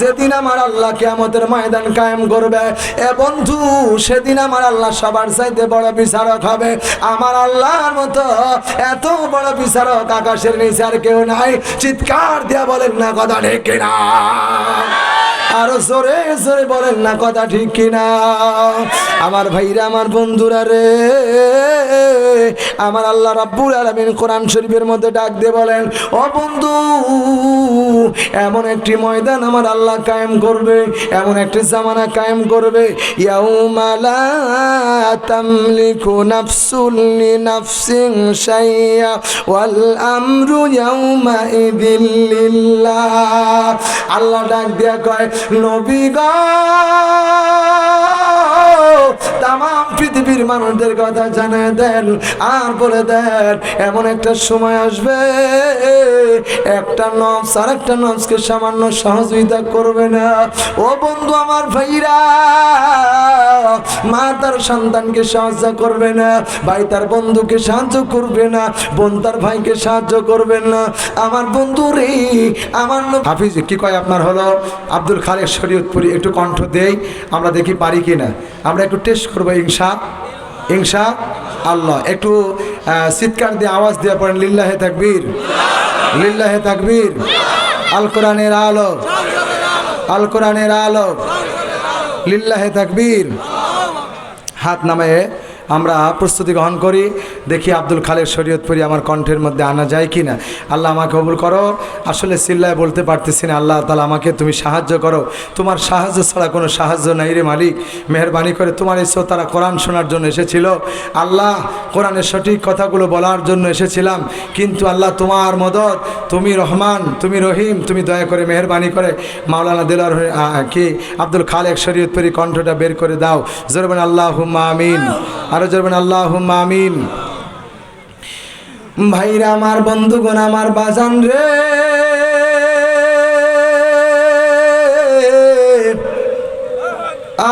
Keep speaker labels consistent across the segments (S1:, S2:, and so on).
S1: যেদিন আমার আল্লাহ কেয়ামতের ময়দান কায়েম করবে, এ বন্ধু, সেদিন আমার আল্লাহ সবার চাইতে বড় বিচারক হবে। আমার আল্লাহর মতো এত বড় বিচারক আকাশের নিচে আর কেউ নাই। চিৎকার দিয়া বলেন না, কথা ঠিক কিনা? আরও জোরে জোরে বলেন না কথা ঠিক কিনা? আমার ভাইরা, আমার বন্ধুরা রে, আমার আল্লাহ রাব্বুল আলামিন কোরআন শরীফের মধ্যে ডাক দিয়ে বলেন, ও বন্ধু, এমন একটি ময়দান আমার আল্লাহ কায়েম করবে, এমন একটি জামানা কায়েম করবে। আল্লাহ ডাক দিয়া কয় নবী গো। তাম পৃথিবীর মানুষদের কথা জানায় দেন, আর বলে দেন, এমন একটা সময় আসবে, একটা নফস আর একটা নফসকে সামান্য সহযোগিতা করবে না। ও বন্ধু আমার ভাইরা, মা তার সন্তানকে সাহায্য করবে না, ভাই তার বন্ধুকে সাহায্য করবে না, বোন তার ভাইকে সাহায্য করবে না। আমার বন্ধু রে, আমার হাফিজ, কি কয় আপনার হলো? আব্দুল খালেক শরীয়তপুরি, একটু কণ্ঠ দেই, আমরা দেখি পারি কিনা। আমরা একটু টেস্ট করব ইংসা ইংসা আল্লাহ। একটু চিৎকার দিয়ে আওয়াজ দিয়ে পড়েন, লিল্লাহে তাকবীর লিল্লাহে তাকবীর। আল কোরআনের আলো, আল কোরআনের আলো, লিল্লাহে তাকবীর। হাত নামে আমরা প্রস্তুতি গ্রহণ করি। দেখি আব্দুল খালেক শরীয়তপুরি আমার কণ্ঠের মধ্যে আনা যায় কি না আল্লাহ আমাকে কবুল করো। আসলে চিল্লায় বলতে পারতেছি না, আল্লাহ তালা আমাকে তুমি সাহায্য করো। তোমার সাহায্য ছাড়া কোনো সাহায্য নাই রে মালিক। মেহরবানি করে তোমার এই তারা কোরআন শোনার জন্য এসেছিল। আল্লাহ কোরআনের সঠিক কথাগুলো বলার জন্য এসেছিলাম। কিন্তু আল্লাহ তোমার মদত, তুমি রহমান, তুমি রহিম, তুমি দয়া করে মেহরবানি করে মাওলানা দিলার কি আব্দুল খালেক শরীয়তপুরি কণ্ঠটা বের করে দাও। জরবেন আল্লাহ আমিন। আরও জরবেন আল্লাহ আমিন। ভাইরা আমার বন্ধুগণ, আমার বাজান রে।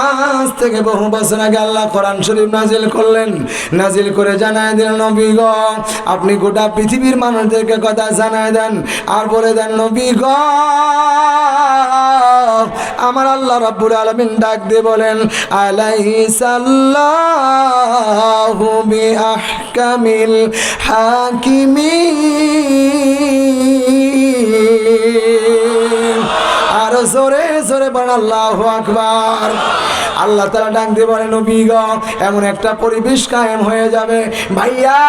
S1: আজ থেকে বহু বছর আগে আল্লাহ কোরআন শরীফ নাজিল করলেন। নাজিল করে জানায় দিলেন, নবী গ, আপনি গোটা পৃথিবীর মানুষদেরকে কথা জানায় দেন আর বলে দেন, নবী গ, আমার আল্লাহ রাব্বুল আলামিন ডাক দিয়ে বলেন আলাইহিসাল্লাহু বিআহকামিল الحاكمين. আর জোরে জোরে বলেন, আল্লাহ আকবার। আল্লাহ তারা ডাক দিয়ে বলেন নবীগ এমন একটা পরিবেশ কায়েম হয়ে যাবে। ভাইয়া!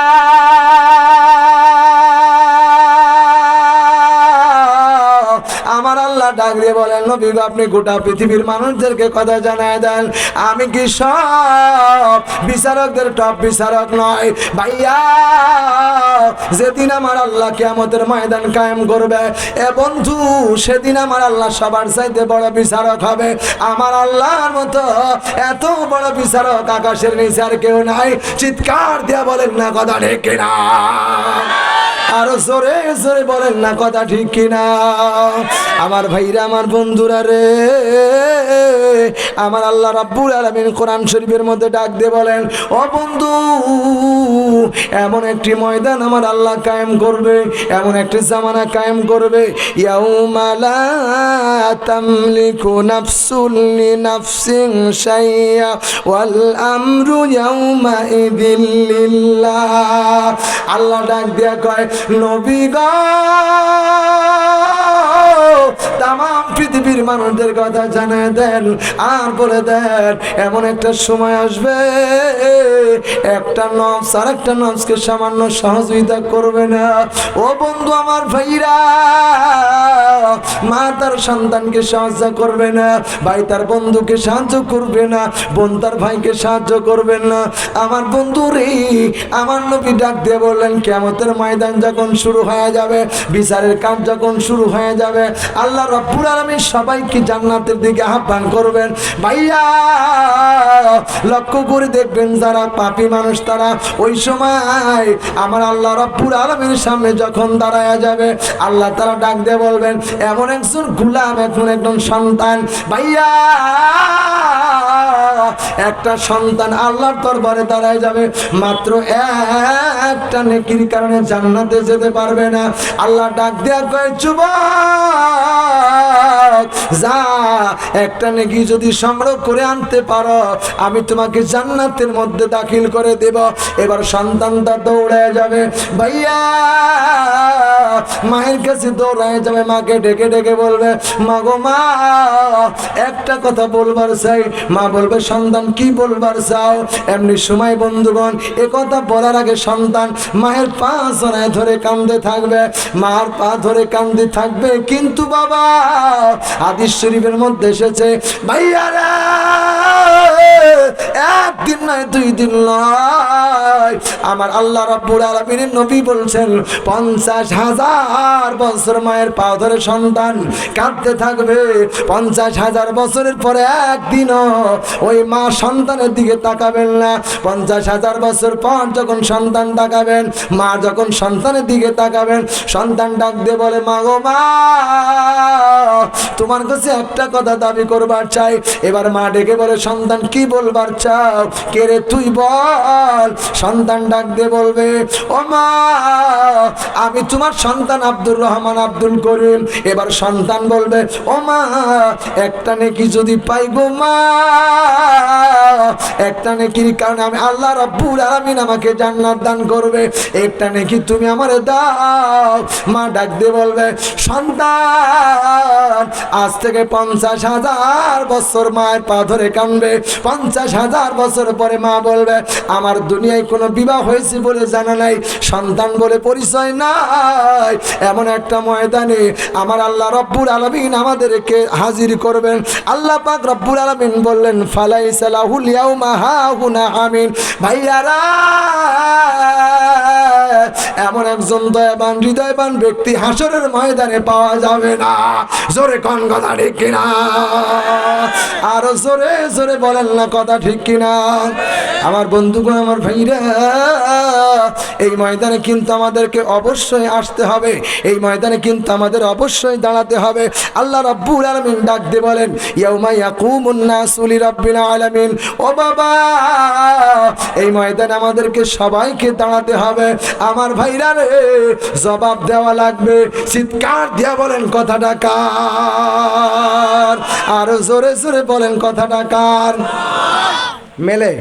S1: বলেন, নবী আপনি গোটা পৃথিবীর মানুষদেরকে কথা জানায় দেন। আমি কি সব বিচারকদের টপ বিচারক নয়? ভাইয়া, যেদিন আমার আল্লাহ কেয়ামতের ময়দান কায়েম করবে, এ বন্ধু, সেদিন আমার আল্লাহ সবার চাইতে বড় বিচারক হবে। আমার আল্লাহর মতো এত বড় বিচারক আকাশের নিচে আর কেউ নাই। চিৎকার দিয়া বলেন, না, কথা ঠিক কিনা? আরও জোরে জোরে বলেন না কথা ঠিক কিনা? আমার ভাইরা, আমার বন্ধুরা রে, আমার আল্লাহ রাব্বুল আলামিন কোরআন শরীফের মধ্যে ডাক দিয়ে বলেন, ও বন্ধু, এমন একটি ময়দান আমার আল্লাহ কায়েম করবে, এমন একটি জামানা কায়েম করবে। আল্লাহ ডাক দিয়া কয় নবী গো। তাম পৃথিবীর মানুষদের কথা জানায় দেন, আর বলে দেন, এমন একটা সময় আসবে, একটা নফস আর একটা নফসকে সামান্য সহযোগিতা করবে না। ও বন্ধু আমার ভাইরা, মা তার সন্তানকে সাহায্য করবে না, ভাই তার বন্ধুকে সাহায্য করবে না, বোন তার ভাইকে সাহায্য করবে না। আমার বন্ধু রে আমার নবী ডাক দিয়ে বললেন কেমতের ময়দান যখন শুরু হয়ে যাবে, বিচারের কাজ যখন শুরু হয়ে যাবে আল্লাহ রব্বুল আলমী সবাইকে জান্নাতের দিকে আহ্বান করবেন। ভাইয়া, লক্ষ্য করে দেখবেন যারা পাপি মানুষ, তারা ওই সময় আমার আল্লাহ রব্বুল আলমীর সামনে যখন দাঁড়ায় যাবে, আল্লাহ তারা ডাক দিয়ে বলবেন, এমন একজন গুলাম এখন একজন সন্তান। ভাইয়া একটা সন্তান আল্লাহর দরবারে দাঁড়ায় যাবে। মাত্র একটা নেকির কারণে জান্নাতে যেতে পারবে না। আল্লাহ ডাক দেয়া কয় যুবক, যা, একটা নেকি যদি সংগ্রহ করে আনতে পারো, আমি তোমাকে জান্নাতের মধ্যে দাখিল করে দেব। এবার সন্তানটা দৌড়ে যাবে। ভাইয়া মায়ের কাছে দৌড়ায় যাবে, মাকে ডেকে ডেকে বলবে, মা গো মা, একটা কথা বলবার চাই। মা বলবে, সন্তান, কি বলবার চাও? এমনি সময় বন্ধুগণ, এ কথা বলার আগে সন্তান মায়ের পা জড়ায় ধরে কান্দে থাকবে। মার পা ধরে কান্দে থাকবে, কিন্তু বাবা হাদিস শরীফের মধ্যে এসেছে ভাইয়ারা একদিন নয়, দুই দিন নয়। আমার আল্লাহ রাব্বুল আলামিনের নবী বলছেন, পঞ্চাশ হাজার বছর মায়ের পা ধরে সন্তান কাঁদতে থাকবে। পঞ্চাশ হাজার বছরের পরে একদিনও ওই মা সন্তানের দিকে তাকাবেন না। পঞ্চাশ হাজার বছর পর যখন সন্তান তাকাবেন, মা যখন সন্তানের দিকে তাকাবেন, সন্তান ডাক দিয়ে বলে, মা গো মা, তোমার কাছে একটা কথা দাবি করবার চাই। এবার মা ডেকে বলে, সন্তান, কি বলবার চাও? কে রে তুই বল? সন্তান ডাক দিয়ে বলবে, ও মা, আমি তোমার সন্তান আব্দুর রহমান, আব্দুল করিম। এবার সন্তান বলবে, ও মা, একটা নেকি যদি পাই গো মা, একটা নেকির কারণে আমি আল্লাহ রাব্বুল আলামিন আমাকে জান্নাত দান করবে। একটা নেকি তুমি আমারে দাও। মা ডাক দিয়ে বলবে, সন্তান, আজ থেকে পঞ্চাশ হাজার বছর মায়ের পা ধরে কানবে পঞ্চাশ হাজার বছর পরে মা বলবে, আমার দুনিয়ায় কোনো বিবাহ হয়েছে বলে জানা নাই। সন্তান বলে পরিচয় নাই এমন একটা ময়দানে আমার আল্লাহ রব্বুল আলমিন আমাদেরকে হাজির করবেন। আল্লাহ পাক রব্বুল আলমিন বললেন ফালাই সালাহুল আমিন। ভাইয়ারা, এমন একজন দয়াবান, হৃদয়বান ব্যক্তি হাসরের ময়দানে পাওয়া যাবে না। জোরে কন কথা ঠিক কিনা? আরও জোরে জোরে বলেন না কথা ঠিক কিনা? আমার বন্ধুগণ, আমার ভাইরা এই ময়দানে কিন্তু আমাদেরকে অবশ্যই আসতে হবে। এই ময়দানে কিন্তু আমাদের অবশ্যই দাঁড়াতে হবে। আল্লাহ রব্বুল আলামিন ডাক দিয়ে বলেন, ইয়াউমা ইয়াকুমুন নাসু লিরাব্বিল আলামিন। ও বাবা, এই ময়দানে আমাদেরকে সবাইকে দাঁড়াতে হবে। আমার ভাইরা রে, জবাব দেওয়া লাগবে। চিৎকার দিয়া বলেন কথাটা কার? আরও জোরে জোরে বলেন কথাটা কার? মেলে।